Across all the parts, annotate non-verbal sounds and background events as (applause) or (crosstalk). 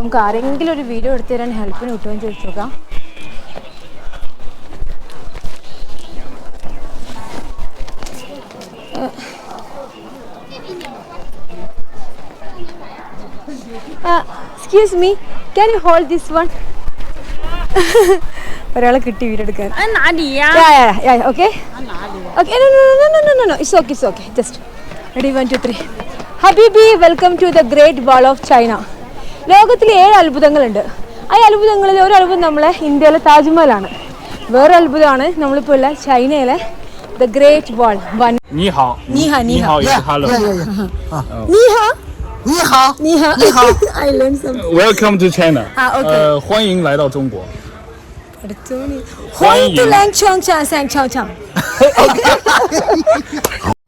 നമുക്ക് ആരെങ്കിലും ഒരു വീഡിയോ എടുത്തു തരാൻ ഹെൽപ്പിന് കിട്ടുമെന്ന് ചോദിച്ചു നോക്കാം. Excuse me can you hold this one ഒരാളെ കിട്ടി വീടെടുക്കാൻ okay it's okay just ready one two three ഹബീബി welcome to the great wall of China ലോകത്തിൽ ഏഴ് അത്ഭുതങ്ങളുണ്ട് ആ അത്ഭുതങ്ങളിൽ ഒരു അത്ഭുതം നമ്മളെ ഇന്ത്യയിലെ താജ്മഹലാണ് വേറെ അത്ഭുതമാണ് നമ്മളിപ്പോൾ ഉള്ള ചൈനയിലെ ദ ഗ്രേറ്റ് വാൾ വൻ 你好，你好你好好也是 hello。 Neeha 你好， നീഹ你好 I learn some Welcome to China。啊，OK 呃，欢迎来到中国。欢迎来长长三长长。 (laughs) (laughs) (laughs)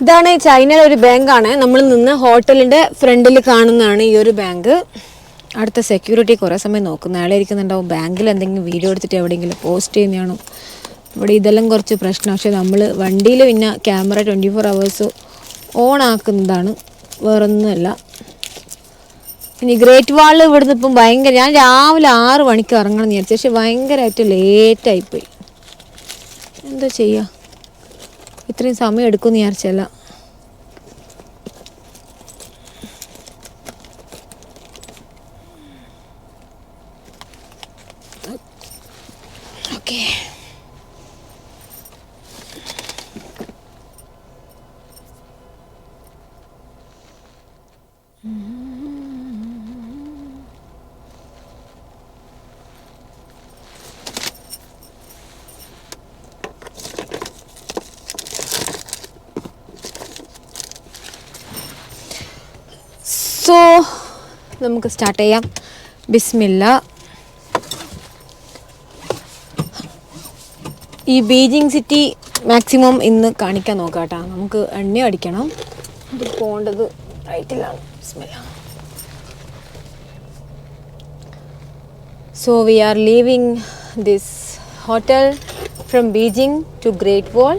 ഇതാണ് ചൈനയിലെ ഒരു ബാങ്കാണ്. നമ്മൾ നിന്ന് ഹോട്ടലിന്റെ ഫ്രണ്ടിൽ കാണുന്നതാണ് ഈ ഒരു ബാങ്ക്. അടുത്ത സെക്യൂരിറ്റി കുറേ സമയം നോക്കുന്ന. ആളെ ഇരിക്കുന്നുണ്ടാവും ബാങ്കിൽ എന്തെങ്കിലും വീഡിയോ എടുത്തിട്ട് എവിടെയെങ്കിലും പോസ്റ്റ് ചെയ്യുന്നതാണോ? ഇവിടെ ഇതെല്ലാം കുറച്ച് പ്രശ്നം. പക്ഷെ നമ്മൾ വണ്ടിയിൽ പിന്നെ camera twenty four hours on ആക്കുന്നതാണ്. വേറൊന്നുമല്ല. ഇനി ഗ്രേറ്റ് വാൾ ഇവിടുന്ന് ഇപ്പം ഭയങ്കര ഞാൻ രാവിലെ ആറ് മണിക്ക് ഇറങ്ങണം എന്ന് വിചാരിച്ചു. പക്ഷെ ഭയങ്കരമായിട്ട് ലേറ്റായിപ്പോയി എന്താ ചെയ്യുക ഇത്രയും സമയം എടുക്കുമെന്ന് വിചാരിച്ചല്ല സോ നമുക്ക് സ്റ്റാർട്ട് ചെയ്യാം. ബിസ്മില്ല. ഈ ബീജിങ് സിറ്റി മാക്സിമം ഇന്ന് കാണിക്കാൻ നോക്കാം കേട്ടോ. നമുക്ക് എണ്ണ അടിക്കണം. ഇത് പോകേണ്ടത് റൈറ്റിലാണ് ബിസ്മില്ല. So we are leaving this hotel from Beijing to great wall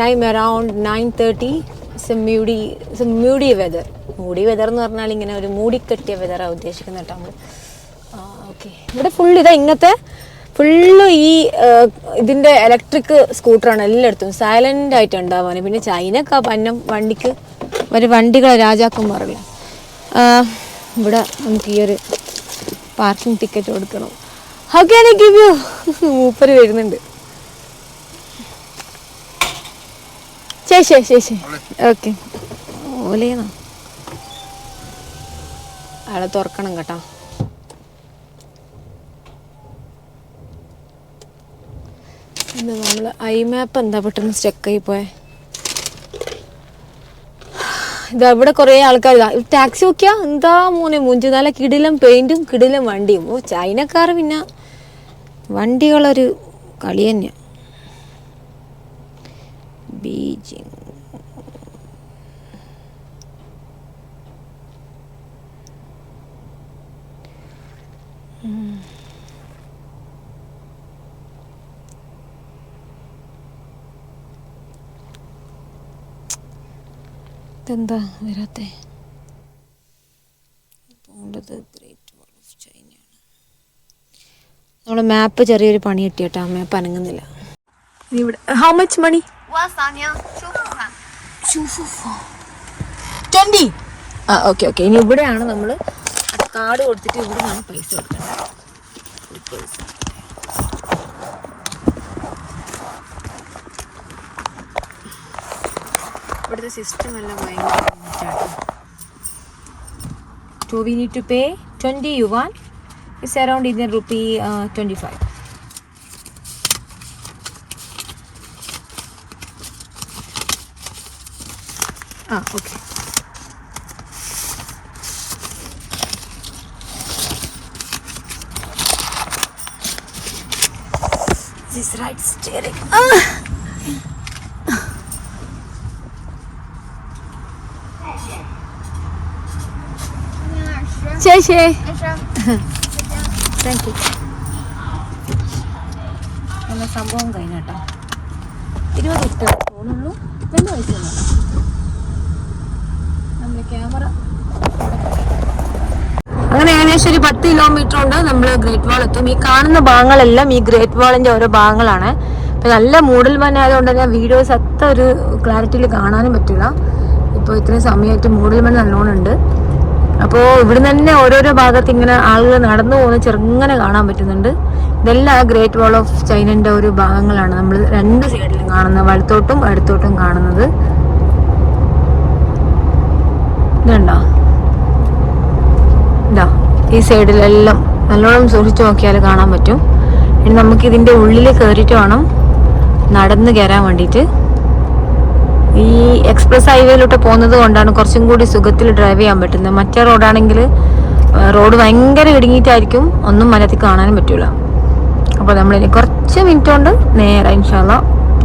time around nine thirty it's it's a moody weather മൂടി വെതർ എന്ന് പറഞ്ഞാൽ ഇങ്ങനെ ഒരു മൂടിക്കെട്ടിയ വെതറാണ് ഉദ്ദേശിക്കുന്നത് കേട്ടോ നമ്മൾ ഓക്കെ ഇവിടെ ഫുൾ ഇതാ ഇങ്ങനത്തെ ഫുള്ള് ഈ ഇതിന്റെ ഇതിന്റെ ഇലക്ട്രിക് സ്കൂട്ടറാണ് എല്ലായിടത്തും സൈലന്റ് ആയിട്ട് ഉണ്ടാവാൻ പിന്നെ ചൈനക്കാ പന്നം വണ്ടിക്ക് ഒരു വണ്ടികളെ രാജാക്കന്മാരല്ലേ ഇവിടെ നമുക്ക് ഈ ഒരു പാർക്കിംഗ് ടിക്കറ്റ് കൊടുക്കണം. How can I give you മൂപ്പര് വരുന്നുണ്ട്. ശരി ശരി ശരി ശരി. ഓക്കെ ഓലേന്നാ അയാളെ തുറക്കണം കേട്ടോ. നമ്മൾ നമ്മൾ ഐ മാപ്പ് എന്താ പെട്ടെന്ന് സ്റ്റക്കായി പോയെ? ഇതാ ഇവിടെ കുറേ ആൾക്കാർ ഇതാ. ടാക്സി നോക്കിയാ എന്താ മോനെ മുഞ്ചു. നല്ല കിടിലം പെയിന്റും കിടിലം വണ്ടിയും. ഓ ചൈനക്കാർ പിന്നെ വണ്ടികളൊരു കളി ബീജിംഗ് ഇതെന്താ? വരാത്തേ? പോകേണ്ടത് ഗ്രേറ്റ് വാൾ ഓഫ് ചൈനയാണ് നമ്മുടെ മാപ്പ് ചെറിയൊരു പണി കിട്ടിയട്ടോ. ആ മാപ്പ് അനങ്ങുന്നില്ല. ഇവിടെ ഹൗ മച്ച് മണി ട്വന്റി ആ ഓക്കെ ഓക്കെ ഇനി ഇവിടെയാണ് നമ്മൾ കാർഡ് കൊടുത്തിട്ട് ഇവിടെ നിന്നാണ് പൈസ കൊടുക്കണം. പൈസ. ഇവിടുത്തെ സിസ്റ്റം എല്ലാം ഭയങ്കര to we need to pay twenty yuan it's around Indian rupee twenty five ആ ഓക്കെ 没事。താങ്ക് യു നല്ല സംഭവം കഴിഞ്ഞ കേട്ടോ. ഇരുപത് ഇഷ്ടം തോന്നുള്ളൂ വലിയ വയസ്സാണ് നമ്മൾ ക്യാമറ. അങ്ങനെ ഏകദേശം ഒരു പത്ത് കിലോമീറ്റർ ഉണ്ട്. നമ്മൾ ഗ്രേറ്റ് വാൾ എത്തും. ഈ കാണുന്ന ഭാഗങ്ങളെല്ലാം ഈ ഗ്രേറ്റ് വാളിന്റെ ഓരോ ഭാഗങ്ങളാണ്. നല്ല മൂടൽ മഞ്ഞ ആയതുകൊണ്ട് തന്നെ വീഡിയോസ് അത്ര ഒരു ക്ലാരിറ്റിയിൽ കാണാനും പറ്റില്ല. ഇപ്പോൾ ഇത്രയും സമയമായിട്ട് മൂടൽ മഞ്ഞ നല്ലോണം ഉണ്ട്. അപ്പോൾ ഇവിടുന്ന് തന്നെ ഓരോരോ ഭാഗത്ത് ഇങ്ങനെ ആളുകൾ നടന്നു പോകുന്ന ചെറുങ്ങനെ കാണാൻ പറ്റുന്നുണ്ട്. ഇതെല്ലാം ഗ്രേറ്റ് വാൾ ഓഫ് ചൈനന്റെ ഒരു ഭാഗങ്ങളാണ്. നമ്മൾ രണ്ട് സൈഡിലും കാണുന്നത് വലത്തോട്ടും അടുത്തോട്ടും കാണുന്നത്. ഇതുണ്ടോ? ഇതാ ഈ സൈഡിലെല്ലാം നല്ലോണം സൂക്ഷിച്ചു നോക്കിയാൽ കാണാൻ പറ്റും. ഇനി നമുക്ക് ഇതിന്റെ ഉള്ളിൽ കയറിയിട്ട് വേണം. നടന്ന് കയറാൻ വേണ്ടിയിട്ട്. ഈ എക്സ്പ്രസ് ഹൈവേയിലോട്ട് പോകുന്നത് കൊണ്ടാണ് കുറച്ചും കൂടി സുഖത്തിൽ ഡ്രൈവ് ചെയ്യാൻ പറ്റുന്നത്. മറ്റേ റോഡാണെങ്കിൽ റോഡ് ഭയങ്കര ഇടുങ്ങിയിട്ടായിരിക്കും. ഒന്നും മലത്തിൽ കാണാനും പറ്റൂല. അപ്പോൾ ഇനി കുറച്ച് മിനിറ്റ് കൊണ്ട് നേരെ ഇൻഷാല്ല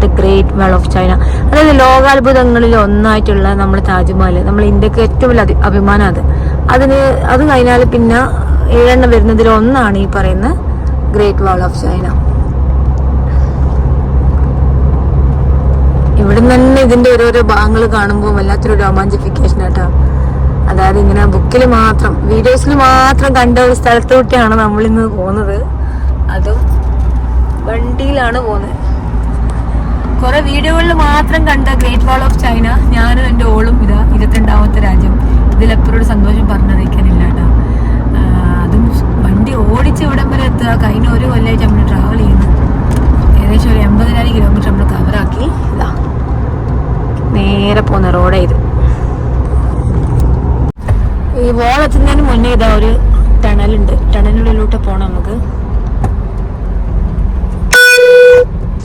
the great wall of China അതായത് ലോകാത്ഭുതങ്ങളിൽ ഒന്നായിട്ടുള്ള നമ്മുടെ താജ്മഹൽ. നമ്മൾ ഇന്ത്യയ്ക്ക് ഏറ്റവും വലിയ അഭിമാനം അത്. അതിന് അത് കഴിഞ്ഞാൽ പിന്നെ ഏഴെണ്ണം വരുന്നതിൽ ഒന്നാണ് ഈ പറയുന്ന ഗ്രേറ്റ് വാൾ ഓഫ് ചൈന ഇവിടെ തന്നെ ഇതിന്റെ ഓരോരോ ഭാഗങ്ങൾ കാണുമ്പോൾ വല്ലാത്തൊരു രോമാഞ്ചിഫിക്കേഷൻ ആട്ടോ. അതായത് ഇങ്ങനെ ബുക്കിൽ മാത്രം വീഡിയോസിൽ മാത്രം കണ്ട ഒരു സ്ഥലത്തോട്ടാണ് നമ്മൾ ഇന്ന് പോകുന്നത്. അതും വണ്ടിയിലാണ് പോകുന്നത്. കുറെ വീഡിയോകളിൽ മാത്രം കണ്ട ഗ്രേറ്റ് വാൾ ഓഫ് ചൈന ഞാനും എന്റെ ഓളും ഇതാ ഇരുപത്തിരണ്ടാമത്തെ രാജ്യം. ഇതിലെപ്പോഴും സന്തോഷം പറഞ്ഞറിയിക്കാനില്ല കേട്ടോ. അതും വണ്ടി ഓടിച്ച് ഇവിടം വരെ എത്തുക. കഴിഞ്ഞ ഒരു കൊല്ലമായിട്ട് നമ്മൾ ട്രാവൽ ചെയ്യുന്നു. ഏകദേശം ഒരു എൺപതിനായിരം കിലോമീറ്റർ നമ്മൾ കവറാക്കി ഇതാ നേരെ പോകുന്ന റോഡേ ഇത് ഈ വോളെത്തുന്നതിന് മുന്നേ ഇതാ ഒരു ടണലുണ്ട് ടണലിനുള്ളിലോട്ട് പോണം നമുക്ക്.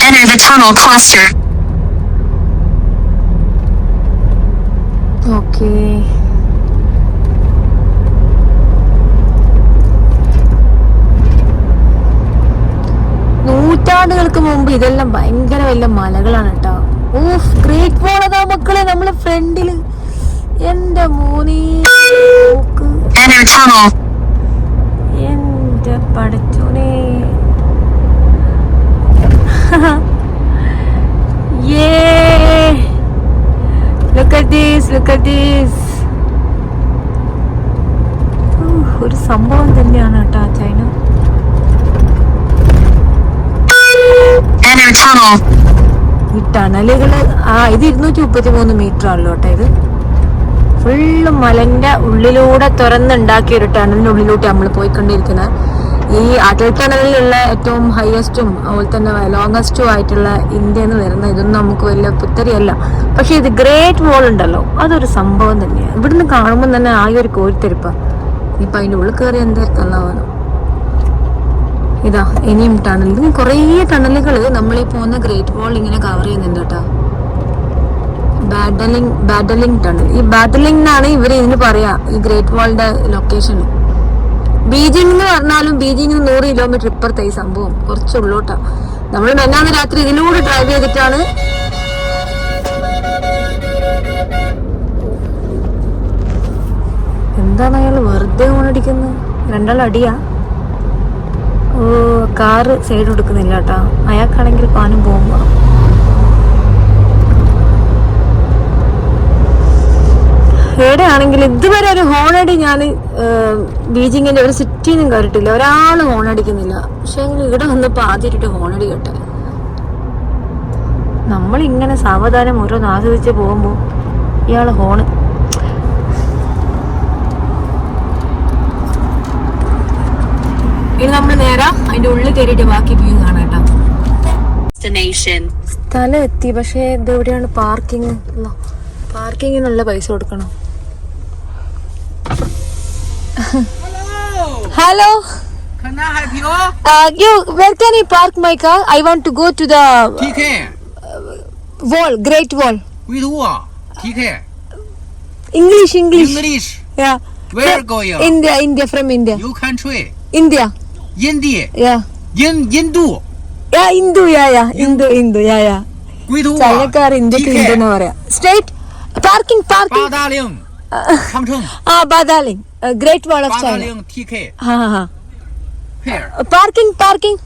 Enter the tunnel cluster. Okay നൂറ്റാണ്ടുകൾക്ക് മുമ്പ് ഇതെല്ലാം ഭയങ്കര വലിയ മലകളാണ് കേട്ടോ. ഊഫ് ഗ്രേറ്റ് വോൾ അതാ മക്കളെ നമ്മളെ ഫ്രണ്ടിൽ എന്റെ tunnel. എന്റെ പടച്ചോനെ (laughs) Yeah! Look at this, look at this. ഒരു സംഭവം തന്നെയാണ് കേട്ടോ ചൈന Enter tunnel. ഈ ടണലുകൾ ആ ഇത് ഇരുന്നൂറ്റി മുപ്പത്തി മൂന്ന് മീറ്റർ ആണല്ലോ കേട്ടോ ഇത്. ഫുള്ള് മലന്റെ ഉള്ളിലൂടെ തുറന്നുണ്ടാക്കിയ ഒരു ടണലിനുള്ളിലോട്ട് നമ്മൾ പോയിക്കൊണ്ടിരിക്കുന്നത്. ഈ അടൽ ടണലിലുള്ള ഏറ്റവും ഹയസ്റ്റും അതുപോലെ തന്നെ ലോങ്ങസ്റ്റും ആയിട്ടുള്ള ഇന്ത്യ എന്ന് വരുന്ന ഇതൊന്നും നമുക്ക് വലിയ പുത്തരിയല്ല. പക്ഷെ ഇത് ഗ്രേറ്റ് വാൾ ഉണ്ടല്ലോ അതൊരു സംഭവം തന്നെയാണ് ഇവിടുന്ന് കാണുമ്പോൾ തന്നെ ആകെ ഒരു കോരിത്തരിപ്പ. ഇപ്പൊ അതിന്റെ ഉള്ളിൽ കയറി എന്തായിരിക്കും ഇതാ ഇനിയും ടണൽ കുറേ ടണലുകൾ നമ്മൾ ഈ പോകുന്ന ഗ്രേറ്റ് വാൾ ഇങ്ങനെ കവർ ചെയ്യുന്നുണ്ട് കേട്ടോ. ബാഡലിംഗ് ബാഡലിംഗ് ടണൽ ഈ ബാഡലിംഗ് എന്നാണ് ഇവർ ഇതിന് പറയാ ഈ ഗ്രേറ്റ് വാളിന്റെ ലൊക്കേഷൻ ബീജിംഗ് എന്ന് പറഞ്ഞാലും ബീജിംഗ് നൂറ് കിലോമീറ്റർ ഇപ്പുറത്തെ ഈ സംഭവം. കുറച്ച് ഉള്ളോട്ടാ. നമ്മൾ മെന്നാന്ന് രാത്രി ഇതിലൂടെ ഡ്രൈവ് ചെയ്തിട്ടാണ് എന്താണ് അയാൾ വെറുതെ ഓണടിക്കുന്നത് രണ്ടാൾ അടിയാ കാറ് സൈഡ് കൊടുക്കുന്നില്ല കേട്ടോ അയാൾക്കാണെങ്കിൽ പാനും പോകുമ്പോ എവിടെയാണെങ്കിൽ ഇതുവരെ ഒരു ഹോണടി ഞാൻ ബീജിങ്ങിന്റെ ഒരു സിറ്റിന്നും കയറിട്ടില്ല ഒരാൾ ഹോണടിക്കുന്നില്ല. പക്ഷെ ഇവിടെ വന്നപ്പോ ആദ്യമായിട്ട് ഹോണടി കേട്ടെ. നമ്മളിങ്ങനെ സാവധാനം ഓരോന്ന് ആസ്വദിച്ച് പോകുമ്പോ ഇയാൾ ഹോണ് ഇനി നമ്മൾ നേരെ അതിന്റെ ഉള്ളിൽ കയറിയിട്ട് ബാക്കി വ്യൂ കാണാം കേട്ടോ Destination. സ്ഥലം എത്തി പക്ഷേ ഇത് എവിടെയാണ് പാർക്കിംഗ് പാർക്കിങ്ങിനുള്ള പൈസ കൊടുക്കണം hello Can I park my car I want to go to the TK. wall great wall With who? TK. English English English. yeah Where going? India India from India You country. India Yendie. Yeah. Yen Yendu. Yeah, Indu. Yeah, yeah. Indu, Indu. Yeah, yeah. ചൈനക്കാർ ഇന്ത്യയ്ക്ക് ഇന്ത്യെന്ന് പറയാ state parking parking ആ Badaling great wall of China parking parking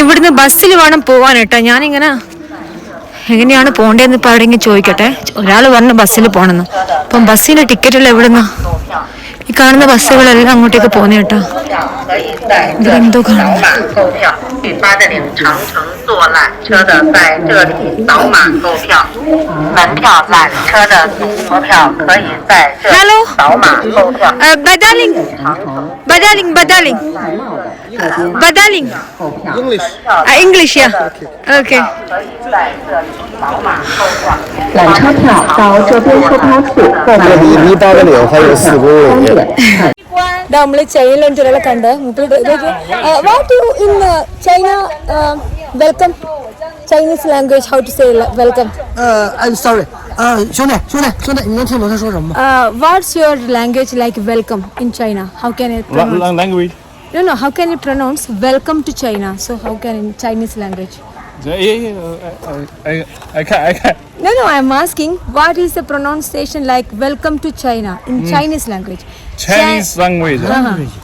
ഇവിടുന്ന് ബസ്സിൽ വേണം പോവാൻ കേട്ടോ ഞാനിങ്ങനെ എങ്ങനെയാണ് പോണ്ടേന്ന് ഇപ്പൊ അവിടെ ചോദിക്കട്ടെ? ഒരാൾ പറഞ്ഞു ബസ്സിൽ പോണെന്ന്. അപ്പം ബസ്സിന് ടിക്കറ്റുള്ള എവിടുന്ന? ഈ കാണുന്ന ബസ്സുകളെല്ലാം അങ്ങോട്ടേക്ക് പോകുന്ന കേട്ടോ. ഇതിലെന്തോ hello Badaling Badaling Badaling Badaling English yeah okay 可以在这里扫码购票。缆车票到这边售票处购买离离八达岭还有四公里。 നമ്മൾ ചൈനയിലുണ്ട് ഒരാളെ കണ്ട് what you in China welcome Chinese language how to say welcome 呃，I'm sorry，呃，兄弟，兄弟，兄弟，你能听懂他说什么吗？ what's your language like welcome in China how can I Lang- language. No, no. How can you pronounce welcome to China? So how can in Chinese language? Yeah, yeah, yeah, I, I, I can, I can. No, no. I'm asking what is the pronunciation like welcome to China in Chinese language? Chinese language.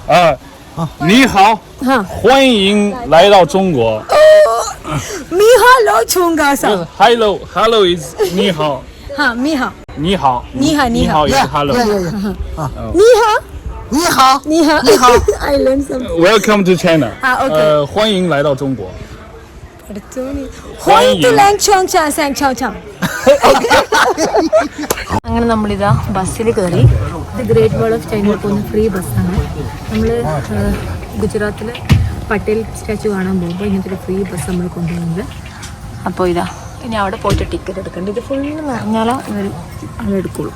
啊啊，你好，哈欢迎来到中国。你好，老穷嘎啥？ Hello, hello is 你好，哈，你好，你好，你好你好 (laughs) is hello. 耶耶耶！你好， 你好，你好，你好 I learned (laughs) something. Welcome to China. 啊，OK 呃，欢迎来到中国。欢迎来长江三桥江。(laughs) അങ്ങനെ നമ്മളിതാ ബസ്സിൽ കയറി ഇത് great wall of ചൈനയിൽ പോകുന്ന free ബസ്സാണ് നമ്മൾ ഗുജറാത്തിലെ പട്ടേൽ സ്റ്റാച്ചു കാണാൻ പോകുമ്പോൾ ഇങ്ങനത്തെ ഒരു ഫ്രീ ബസ് നമ്മൾ കൊണ്ടുപോകുന്നത് അപ്പോൾ ഇതാ ഇനി അവിടെ പോയിട്ട് ടിക്കറ്റ് എടുക്കണ്ട ഇത് ഫുള്ള് നിറഞ്ഞാലോ ഇവർ അതെടുക്കുള്ളൂ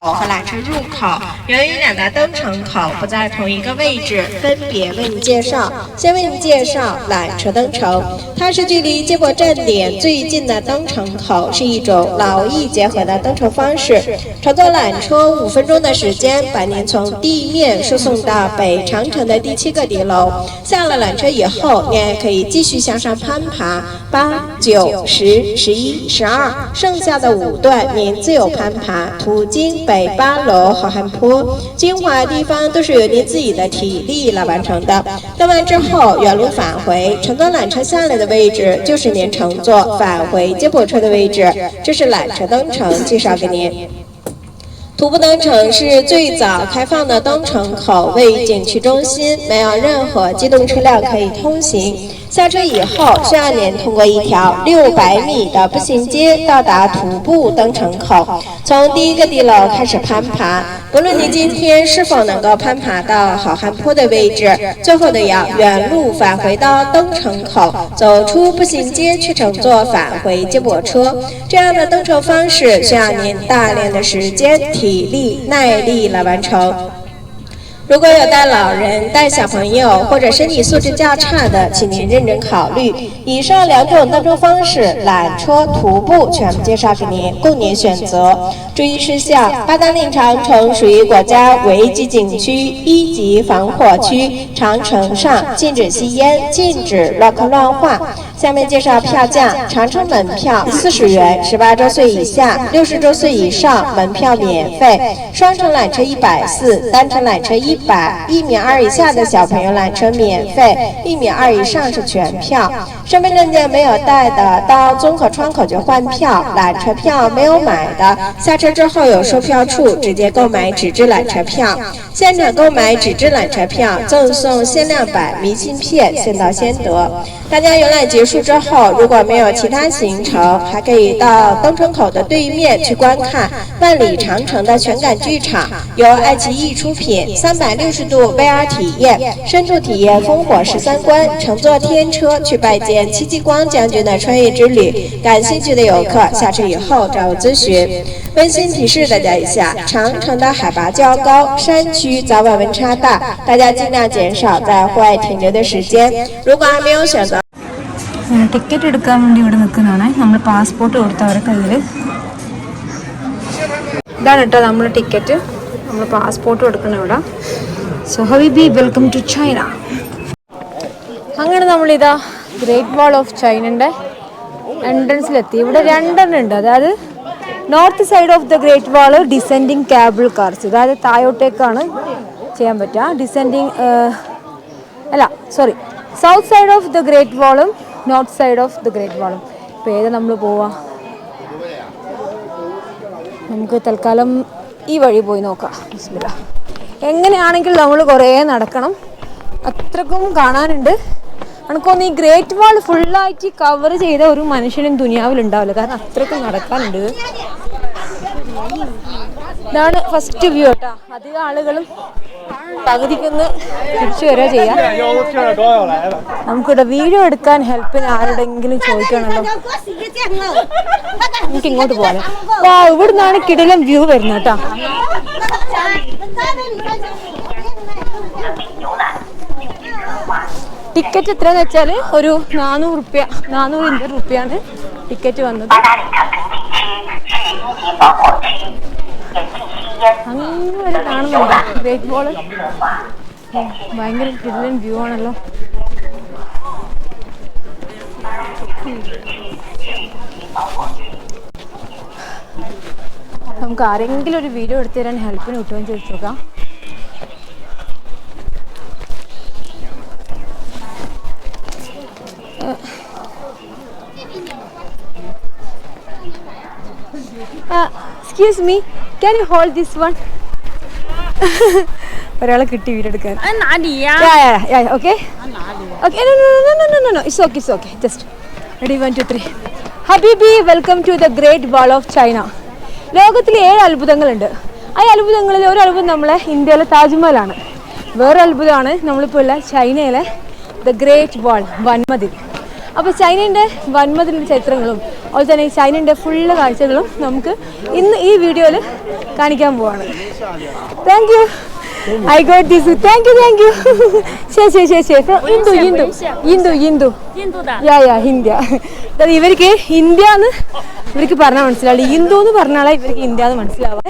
和缆车入口，由于两大登城口不在同一个位置，分别为你介绍。先为你介绍缆车登城，它是距离接驳站点最近的登城口，是一种劳逸结合的登城方式。乘坐缆车五分钟的时间，把您从地面输送到北长城的第七个敌楼。下了缆车以后，您还可以继续向上攀爬，八、九、十、十一、十二，剩下的五段您自由攀爬，途经北八楼好汉坡，精华地方都是由您自己的体力来完成的。登完之后，原路返回，乘坐缆车下来的位置就是您乘坐返回接驳车的位置。这是缆车登城介绍给您。徒步登城是最早开放的登城口，位于景区中心，没有任何机动车辆可以通行。下车以后，需要您通过一条六百米的步行街到达徒步登城口，从第一个地楼开始攀爬。不论您今天是否能够攀爬到好汉坡的位置，最后都要原路返回到登城口，走出步行街去乘坐返回接驳车。这样的登城方式需要您大量的时间、体力、耐力来完成。如果有带老人、带小朋友或者身体素质较差的，请您认真考虑。以上两种登车方式，缆车、徒步全部介绍给您，供您选择。注意事项：八达岭长城属于国家危级景区一级防火区，长城上禁止吸烟，禁止乱刻乱画。下面介绍票价：长城门票四十元，十八周岁以下、六十周岁以上门票免费；双层缆车一百四，单程缆车一百，一米二以下的小朋友缆车免费，一米二以上是全票。身份证件没有带的，到综合窗口就换票；缆车票没有买的，下车之后有售票处直接购买纸质缆车票。现场购买纸质缆车票，赠送限量版明信片，先到先得。大家游览结束之后，如果没有其他行程，还可以到东城口的对面去观看万里长城的全感剧场，由爱奇艺出品，三百六十度 VR 体验，深度体验烽火十三关，乘坐天车去拜见戚继光将军的穿越之旅。感兴趣的游客下车以后找我咨询。温馨提示大家一下，长城的海拔较高，山区早晚温差大，大家尽量减少在户外停留的时间。如果还没有选择。ടിക്കറ്റ് എടുക്കാൻ വേണ്ടി ഇവിടെ നിൽക്കുന്നതാണ്. നമ്മൾ പാസ്പോർട്ട് കൊടുത്ത അവരുടെ കയ്യിൽ ഇതാണ് കേട്ടോ നമ്മൾ ടിക്കറ്റ് നമ്മൾ പാസ്പോർട്ട് കൊടുക്കണം ഇവിടെ. So be welcome to China അങ്ങനെ നമ്മളിതാ ഗ്രേറ്റ് വാൾ ഓഫ് ചൈനന്റെ എൻട്രൻസിലെത്തി ഇവിടെ രണ്ടെണ്ണം ഉണ്ട്. അതായത് north side of the great wall descending cable cars അതായത് താഴോട്ടേക്കാണ് ചെയ്യാൻ പറ്റുക. ഡിസെൻഡിങ് അല്ല sorry south side of the great വാളും north side of the great വാളും. ഇപ്പോൾ ഏത് നമ്മൾ പോവാ? നമുക്ക് തൽക്കാലം ഈ വഴി പോയി നോക്കാം. ബിസ്മില്ലാ. എങ്ങനെയാണെങ്കിൽ നമ്മൾ കുറേ നടക്കണം. അത്രക്കും കാണാനുണ്ട്. എനിക്കൊന്ന് ഈ ഗ്രേറ്റ് വാൾ ഫുള്ളായിട്ട് കവർ ചെയ്ത ഒരു മനുഷ്യനും ദുനിയാവിൽ ഉണ്ടാവില്ല. കാരണം അത്രക്കും നടക്കാനുണ്ട്. ഇതാണ് ഫസ്റ്റ് വ്യൂ കേട്ടോ. അധികം ആളുകളും പകുതിക്കൊന്ന് തിരിച്ചു വരിക ചെയ്യാം. നമുക്കിവിടെ വീഡിയോ എടുക്കാൻ ഹെൽപ്പിന് ആരോടെങ്കിലും ചോദിക്കണല്ലോ നമുക്ക് ഇങ്ങോട്ട് പോകാം ഇവിടുന്നാണ് ഇവിടെ നിന്നാണ് കിടിലം വ്യൂ വരുന്നത് കേട്ടോ. ടിക്കറ്റ് എത്രയെന്ന് വെച്ചാൽ ഒരു നാനൂറ് റുപ്യ നാനൂറ് ഇന്ത്യൻ റുപ്യാണ് ടിക്കറ്റ് വന്നത്. അങ്ങ് വരെ കാണുന്നുണ്ട് ഭയങ്കര കിടിലൻ വ്യൂ ആണല്ലോ. നമുക്ക് ആരെങ്കിലും ഒരു വീഡിയോ എടുത്തു തരാൻ ഹെൽപ്പിന് കിട്ടുമെന്ന് ചോദിച്ചു നോക്കാം. Excuse me can you hold this one ഒരാളെ കിട്ടി വീടെടുക്കാൻ. Okay okay it's okay it's okay just ready one two three ഹബീബി welcome to the great wall of China ലോകത്തിൽ ഏഴ് അത്ഭുതങ്ങളുണ്ട്. ആ അത്ഭുതങ്ങളിൽ ഒരു അത്ഭുതം നമ്മളെ ഇന്ത്യയിലെ താജ്മഹലാണ്. വേറെ അത്ഭുതമാണ് നമ്മളിപ്പോൾ ഉള്ള ചൈനയിലെ ദ ഗ്രേറ്റ് വാൾ വൻമതിൽ. അപ്പോൾ ചൈനയുടെ വന്മതിലുള്ള ചരിത്രങ്ങളും അതുപോലെ തന്നെ ചൈനയുടെ ഫുള്ള് കാഴ്ചകളും നമുക്ക് ഇന്ന് ഈ വീഡിയോയിൽ കാണിക്കാൻ പോവാണ്. Thank you I got this thank you thank you ശേ ശേ ശരി ശേ ഹിന്ദു ഇന്ദു ഇന്ദു. ഇന്ദു ഇന്ദു. Yeah yeah India. അതായത് ഇവർക്ക് ഇന്ത്യ എന്ന് ഇവർക്ക് പറഞ്ഞാൽ മനസ്സിലാവില്ല. ഹിന്ദു എന്ന് പറഞ്ഞാലേ ഇവർക്ക് ഇന്ത്യ എന്ന് മനസ്സിലാവാം.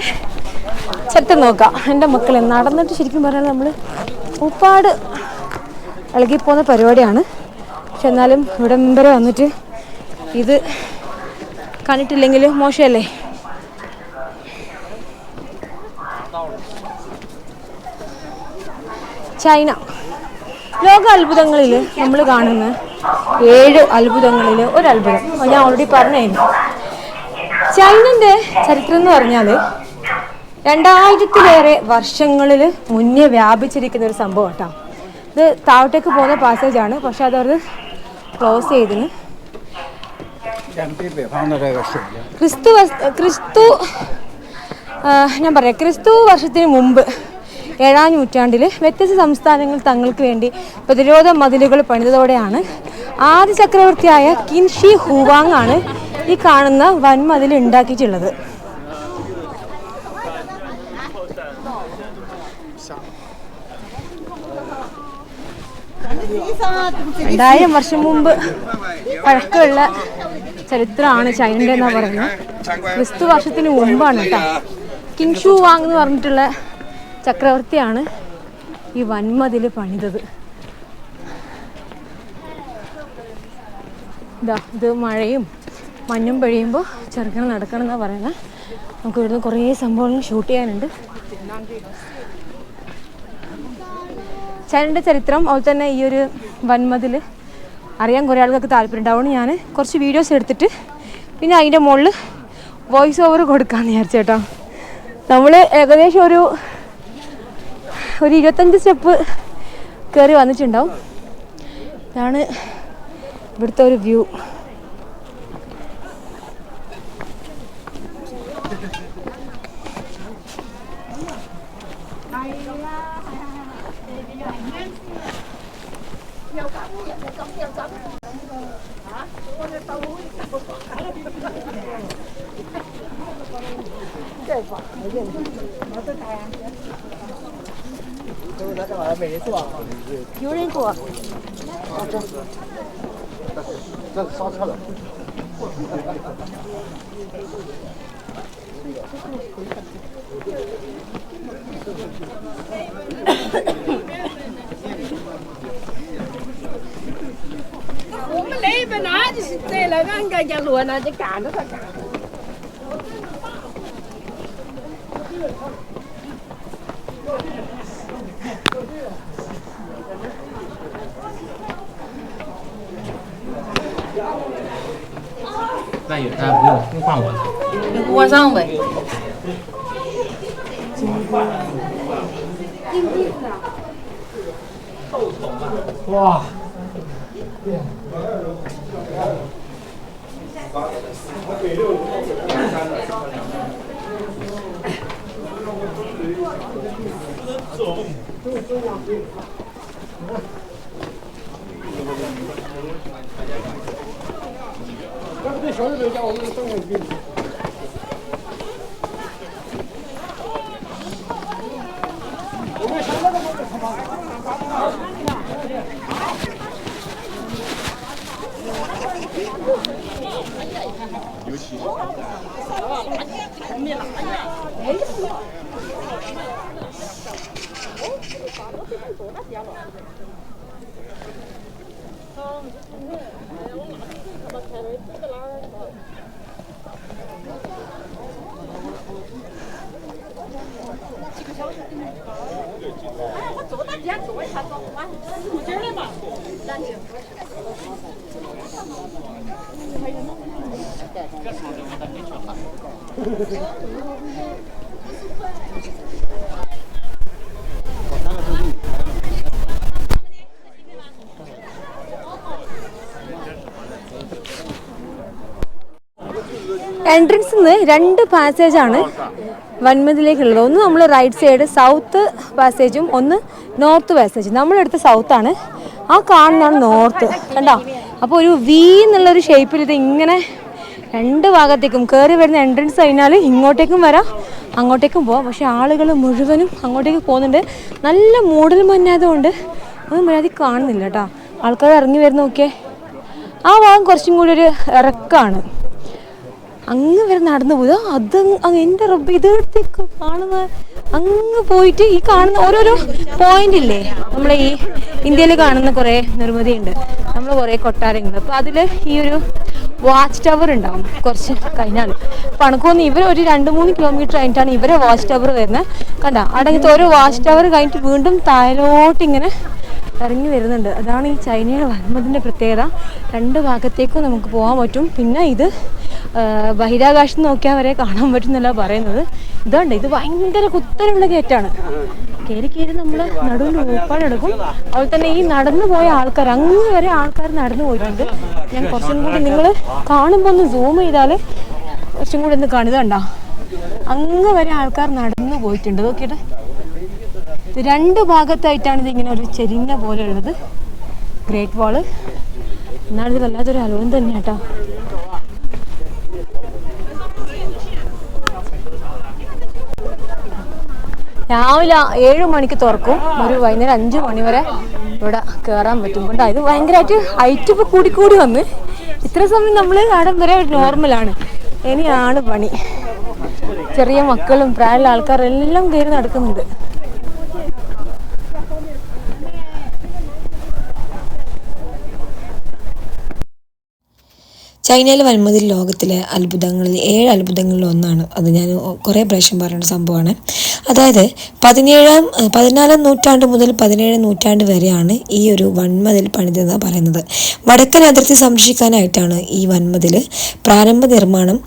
ചരിത്രം നോക്കാം. എന്റെ മക്കളെ നടന്നിട്ട് ശരിക്കും പറഞ്ഞാൽ നമ്മൾ ഉപ്പാട് ഇളകിപ്പോകുന്ന പരിപാടിയാണ്. പക്ഷെ എന്നാലും ഇവിടം വരെ വന്നിട്ട് ഇത് കണ്ടിട്ടില്ലെങ്കിൽ മോശമല്ലേ? ചൈന. ലോക അത്ഭുതങ്ങളിൽ നമ്മൾ കാണുന്ന ഏഴ് അത്ഭുതങ്ങളിൽ ഒരു അത്ഭുതം. ഞാൻ ഓൾറെഡി പറഞ്ഞായിരുന്നു ചൈനന്റെ ചരിത്രം എന്ന് പറഞ്ഞാൽ രണ്ടായിരത്തിലേറെ വർഷങ്ങളിൽ മുന്നേ വ്യാപിച്ചിരിക്കുന്ന ഒരു സംഭവം കേട്ടോ. ഇത് താഴോട്ടേക്ക് പോകുന്ന പാസേജാണ് പക്ഷെ അതവർ ക്ലോസ് ചെയ്തിന്. ക്രിസ്തു ക്രിസ്തു ഞാൻ പറയാം. ക്രിസ്തു വർഷത്തിന് മുമ്പ് ഏഴാം നൂറ്റാണ്ടിൽ വ്യത്യസ്ത സംസ്ഥാനങ്ങൾ തങ്ങൾക്ക് വേണ്ടി പ്രതിരോധ മതിലുകൾ പണിതതോടെയാണ് ആദ്യ ചക്രവർത്തിയായ കിൻഷി ഹുവാങ് ആണ് ഈ കാണുന്ന വൻമതിൽ ഉണ്ടാക്കിയിട്ടുള്ളത്. രണ്ടായിരം വർഷം മുമ്പ് പഴക്കമുള്ള ചരിത്രമാണ് ചൈനയുടെ എന്നാ പറയുന്നത് ക്രിസ്തു വർഷത്തിന് മുമ്പാണ് കേട്ടോ. കിങ്ഷു വാങ് എന്ന് പറഞ്ഞിട്ടുള്ള ചക്രവർത്തിയാണ് ഈ വൻമതിൽ പണിതത്. ഇതാ ഇത് മഴയും മഞ്ഞും പെഴിയുമ്പോൾ ചെറുക്കണം നടക്കണം എന്നാണ് പറയുന്നത് നമുക്ക് ഇവിടുന്ന് കുറേ സംഭവങ്ങൾ ഷൂട്ട് ചെയ്യാനുണ്ട്. ചൈനയുടെ ചരിത്രം അതുപോലെ തന്നെ ഈ ഒരു വൻമതിൽ അറിയാൻ കുറേ ആൾക്കൊക്കെ താല്പര്യം ഉണ്ടാവുകയാണ് ഞാൻ കുറച്ച് വീഡിയോസ് എടുത്തിട്ട് പിന്നെ അതിന്റെ മുകളിൽ വോയിസ് ഓവർ കൊടുക്കാമെന്ന് വിചാരിച്ചു കേട്ടോ. നമ്മൾ ഏകദേശം ഒരു ഒരു ഇരുപത്തഞ്ച് സ്റ്റെപ്പ് കയറി വന്നിട്ടുണ്ടാവും. ഇതാണ് ഇവിടുത്തെ ഒരു view 有人过，啊这，这刹车了。cái nó thì cái cái nhà lúa cái cả nó cả cả. Này à vừa không khoảng rồi đừng qua xong vậy? Wow. 他北，的，对，小日本家，我们得上去。起。几个小时？哎呀，我坐到底下坐一下子，晚上。entrance നിന്ന് രണ്ട് പാസേജ് ആണ് വൻമതിലേക്കുള്ളത്. ഒന്ന് നമ്മൾ റൈറ്റ് സൈഡ് സൗത്ത് പാസേജും ഒന്ന് നോർത്ത് പാസേജും നമ്മളെടുത്ത സൗത്ത് ആണ്. ആ കാണുന്നതാണ് നോർത്ത് കണ്ടോ? അപ്പോൾ ഒരു വി എന്നുള്ളൊരു ഷേപ്പിൽ ഇത് ഇങ്ങനെ രണ്ട് ഭാഗത്തേക്കും കയറി വരുന്ന എൻട്രൻസ് കഴിഞ്ഞാൽ ഇങ്ങോട്ടേക്കും വരാം അങ്ങോട്ടേക്കും പോവാം. പക്ഷേ ആളുകൾ മുഴുവനും അങ്ങോട്ടേക്ക് പോകുന്നുണ്ട്. നല്ല മൂടൽ മഞ്ഞായതുകൊണ്ട് ഒന്നും മര്യാദ കാണുന്നില്ല കേട്ടോ. ആൾക്കാർ ഇറങ്ങി വരുന്ന നോക്കിയേ. ആ ഭാഗം കുറച്ചും കൂടി ഒരു ഇറക്കാണ്. അങ്ങ് വരെ നടന്നു പോയി അത് എന്റെ റബ്ബ് ഇതെടുത്തേക്ക് കാണുന്ന അങ്ങ് പോയിട്ട് ഈ കാണുന്ന ഓരോരോ പോയിന്റ് ഇല്ലേ? നമ്മളെ ഈ ഇന്ത്യയിൽ കാണുന്ന കുറേ നിർമ്മിതിയുണ്ട്. നമ്മൾ കുറേ കൊട്ടാരങ്ങൾ അപ്പോൾ അതിൽ ഈ ഒരു വാച്ച് ടവർ ഉണ്ടാവും. കുറച്ച് കഴിഞ്ഞാൽ അണക്കോന്ന് ഇവർ ഒരു രണ്ട് മൂന്ന് കിലോമീറ്റർ കഴിഞ്ഞിട്ടാണ് ഇവരെ വാച്ച് ടവർ വരുന്നത് കണ്ട അടങ്ങത്തെ ഓരോ വാച്ച് ടവർ കഴിഞ്ഞിട്ട് വീണ്ടും താഴോട്ട് ഇങ്ങനെ ഇറങ്ങി വരുന്നുണ്ട്. അതാണ് ഈ ചൈനയുടെ വരുമ്പതിന്റെ പ്രത്യേകത. രണ്ട് ഭാഗത്തേക്കും നമുക്ക് പോകാൻ പറ്റും. പിന്നെ ഇത് ബഹിരാകാശം നോക്കിയാൽ വരെ കാണാൻ പറ്റുന്നല്ല പറയുന്നത്. ഇതുണ്ട് ഇത് ഭയങ്കര കുത്തനുള്ള കയറ്റാണ് കയറി കയറി നമ്മൾ നടുവിൽ ഊപ്പാടെടുക്കും അതുപോലെ തന്നെ ഈ നടന്നു പോയ ആൾക്കാർ അങ്ങ് വരെ ആൾക്കാർ നടന്നു പോയിട്ടുണ്ട്. ഞാൻ കുറച്ചും കൂടി നിങ്ങൾ കാണുമ്പോൾ ഒന്ന് സൂം ചെയ്താൽ കുറച്ചും കൂടി ഒന്ന് കാണുക കണ്ടോ. അങ്ങ് വരെ ആൾക്കാർ നടന്നു പോയിട്ടുണ്ട്. നോക്കിയിട്ട്. രണ്ട് ഭാഗത്തായിട്ടാണ് ഇതിങ്ങനെ ഒരു ചെരിഞ്ഞ പോലെ ഉള്ളത്. ഗ്രേറ്റ് വാൾ എന്നാലും ഇത് വല്ലാത്തൊരു അലവും തന്നെ കേട്ടോ രാവിലെ ഏഴ് മണിക്ക് തുറക്കും. ഒരു വൈകുന്നേരം അഞ്ച് മണി വരെ ഇവിടെ കയറാൻ പറ്റും. കണ്ടോ ഇത് ഭയങ്കരമായിട്ട് ഹൈറ്റ് ഇപ്പോൾ കൂടി കൂടി വന്ന്. ഇത്ര സമയം നമ്മൾ അവിടെ വരെ നോർമലാണ് ഇനിയാണ് പണി. ചെറിയ മക്കളും പ്രായമുള്ള ആൾക്കാരെല്ലാം കയറി നടക്കുന്നുണ്ട്. ചൈനയിലെ വൻമതിൽ ലോകത്തിലെ അത്ഭുതങ്ങളിൽ ഏഴ് അത്ഭുതങ്ങളിൽ ഒന്നാണ്. അത് ഞാൻ കുറേ പ്രാവശ്യം പറയുന്ന സംഭവമാണ്. അതായത് പതിനേഴാം പതിനാലാം നൂറ്റാണ്ട് മുതൽ പതിനേഴാം നൂറ്റാണ്ട് വരെയാണ് ഈ ഒരു വൻമതിൽ പണിതെന്ന് പറയുന്നത്. വടക്കൻ അതിർത്തി സംരക്ഷിക്കാനായിട്ടാണ് ഈ വൻമതിൽ പ്രാരംഭ നിർമ്മാണം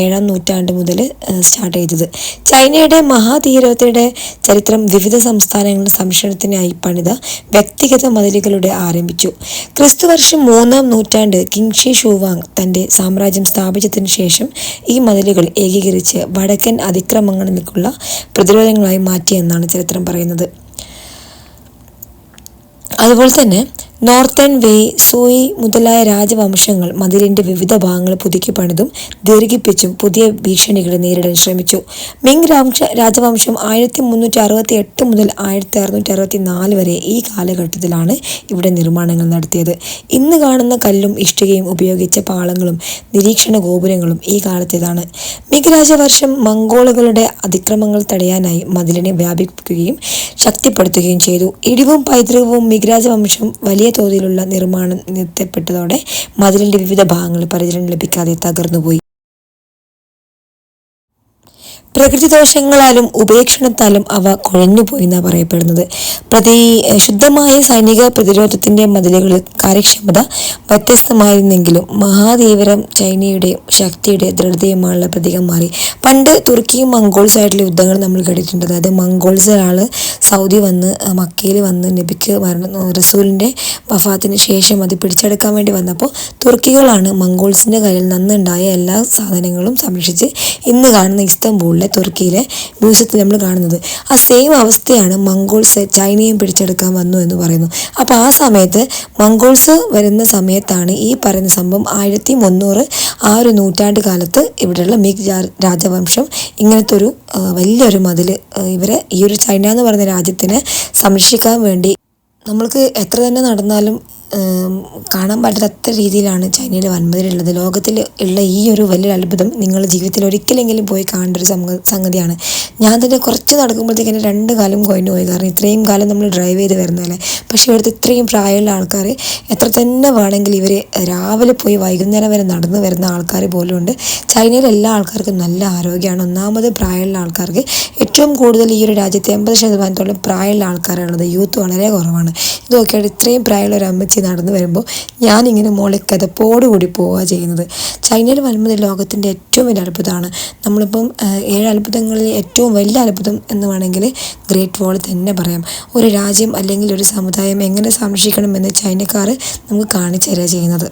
ഏഴാം നൂറ്റാണ്ട് മുതൽ സ്റ്റാർട്ട് ചെയ്തത്. ചൈനയുടെ മഹാതീരത്തിയുടെ ചരിത്രം വിവിധ സംസ്ഥാനങ്ങളുടെ സംരക്ഷണത്തിനായി പണിത വ്യക്തിഗത മതിലുകളുടെ ആരംഭിച്ചു. ക്രിസ്തുവർഷം മൂന്നാം നൂറ്റാണ്ട് കിങ്ഷി ഷൂവാങ് തന്റെ സാമ്രാജ്യം സ്ഥാപിച്ചതിനു ശേഷം ഈ മതിലുകൾ ഏകീകരിച്ച് വടക്കൻ അതിക്രമങ്ങളിലേക്കുള്ള പ്രതിരോധങ്ങളായി മാറ്റിയെന്നാണ് ചരിത്രം പറയുന്നത്. അതുപോലെ തന്നെ നോർത്തേൺ വേ സൂയി മുതലായ രാജവംശങ്ങൾ മതിലിന്റെ വിവിധ ഭാഗങ്ങൾ പുതുക്കി പണിതും ദീർഘിപ്പിച്ചും പുതിയ ഭീഷണികളെ നേരിടാൻ ശ്രമിച്ചു. മിങ് രാംശ രാജവംശം ആയിരത്തി മുന്നൂറ്റി അറുപത്തി എട്ട് മുതൽ ആയിരത്തി അറുന്നൂറ്റി അറുപത്തി നാല് വരെ ഈ കാലഘട്ടത്തിലാണ് ഇവിടെ നിർമ്മാണങ്ങൾ നടത്തിയത്. ഇന്ന് കാണുന്ന കല്ലും ഇഷ്ടികയും ഉപയോഗിച്ച പാളങ്ങളും നിരീക്ഷണ ഗോപുരങ്ങളും ഈ കാലത്തേതാണ്. മിഗ് രാജവർഷം മംഗോളുകളുടെ അതിക്രമങ്ങൾ തടയാനായി മതിലിനെ വ്യാപിപ്പിക്കുകയും ശക്തിപ്പെടുത്തുകയും ചെയ്തു. ഇടിവും പൈതൃകവും മിഗ് രാജവംശം വലിയ തോതിലുള്ള നിർമ്മാണം നിർത്തപ്പെട്ടതോടെ മതിലിന്റെ വിവിധ ഭാഗങ്ങൾ പരിചരണം ലഭിക്കാതെ തകർന്നുപോയി. പ്രകൃതി ദോഷങ്ങളാലും ഉപേക്ഷണത്താലും അവ കുഴഞ്ഞുപോയി എന്നാണ് പറയപ്പെടുന്നത്. പ്രതി ശുദ്ധമായ സൈനിക പ്രതിരോധത്തിന്റെ മതിലുകളിൽ കാര്യക്ഷമത വ്യത്യസ്തമായിരുന്നെങ്കിലും മഹാതീവ്രം ചൈനയുടെ ശക്തിയുടെ ദൃഢതയുമായുള്ള പ്രതീകം മാറി. പണ്ട് തുർക്കിയും മംഗോൾസ് ആയിട്ടുള്ള യുദ്ധങ്ങൾ നമ്മൾ കേട്ടിട്ടുണ്ട്. അതായത് മംഗോൾസ് ഒരാൾ സൗദി വന്ന് മക്കയിൽ വന്ന് നബിക്ക് മരണം റസൂലിന്റെ വഫാത്തിന് ശേഷം അത് പിടിച്ചെടുക്കാൻ വേണ്ടി വന്നപ്പോൾ തുർക്കികളാണ് മംഗോൾസിന്റെ കയ്യിൽ നിന്നുണ്ടായ എല്ലാ സാധനങ്ങളും സംരക്ഷിച്ച് ഇന്ന് കാണുന്ന ഇസ്തംബൂളിലെ തുർക്കിയിലെ മ്യൂസിയത്തിൽ നമ്മൾ കാണുന്നത്. ആ സെയിം അവസ്ഥയാണ് മംഗോൾസ് ചൈനയും പിടിച്ചെടുക്കാൻ വന്നു എന്ന് പറയുന്നു. അപ്പോൾ ആ സമയത്ത് മംഗോൾസ് വരുന്ന സമയത്താണ് ഈ പറയുന്ന സംഭവം ആയിരത്തി മുന്നൂറ് ആ ഒരു നൂറ്റാണ്ട് കാലത്ത് ഇവിടെയുള്ള മിഗ് രാജവംശം ഇങ്ങനത്തെ ഒരു വലിയൊരു മതിൽ ഇവരെ ഈ ഒരു ചൈന എന്ന് പറയുന്ന രാജ്യത്തിനെ സംരക്ഷിക്കാൻ വേണ്ടി നമ്മൾക്ക് എത്ര തന്നെ നടന്നാലും കാണാൻ പറ്റാത്ത രീതിയിലാണ് ചൈനയിലെ വൻമതിലുള്ളത്. ലോകത്തിൽ ഉള്ള ഈ ഒരു വലിയൊരു അത്ഭുതം നിങ്ങളുടെ ജീവിതത്തിൽ ഒരിക്കലെങ്കിലും പോയി കാണേണ്ട ഒരു സംഗ സംഗതിയാണ്. ഞാൻ തന്നെ കുറച്ച് നടക്കുമ്പോഴത്തേക്ക് എന്റെ രണ്ട് കാലും കൊയിന് പോയി. കാരണം ഇത്രയും കാലം നമ്മൾ ഡ്രൈവ് ചെയ്ത് വരുന്നതല്ലേ. പക്ഷേ ഇവിടുത്തെ ഇത്രയും പ്രായമുള്ള ആൾക്കാർ എത്ര തന്നെ വേണമെങ്കിൽ ഇവർ രാവിലെ പോയി വൈകുന്നേരം വരെ നടന്നു വരുന്ന ആൾക്കാർ പോലും ഉണ്ട്. ചൈനയിലെ എല്ലാ ആൾക്കാർക്കും നല്ല ആരോഗ്യമാണ്. ഒന്നാമത് പ്രായമുള്ള ആൾക്കാർക്ക് ഏറ്റവും കൂടുതൽ ഈ ഒരു രാജ്യത്ത് എൺപത് ശതമാനത്തോളം പ്രായമുള്ള ആൾക്കാരാണുള്ളത്. യൂത്ത് വളരെ കുറവാണ്. ഇതൊക്കെയാണ് ഇത്രയും പ്രായമുള്ള ഒരു അമ്മച്ചി നടന്നു വരുമ്പോൾ ഞാനിങ്ങനെ മോളെ കിതപ്പോടുകൂടി പോവുക ചെയ്യുന്നത്. ചൈനയിൽ വരുമ്പോൾ ലോകത്തിന്റെ ഏറ്റവും വലിയ അത്ഭുതമാണ്. നമ്മളിപ്പം ഏഴ് അത്ഭുതങ്ങളിൽ ഏറ്റവും വലിയ അത്ഭുതം എന്ന് വേണമെങ്കിൽ ഗ്രേറ്റ് വാൾ തന്നെ പറയാം. ഒരു രാജ്യം അല്ലെങ്കിൽ ഒരു സമുദായം എങ്ങനെ സംരക്ഷിക്കണമെന്ന് ചൈനക്കാർ നമുക്ക് കാണിച്ചു തരിക ചെയ്യുന്നത്.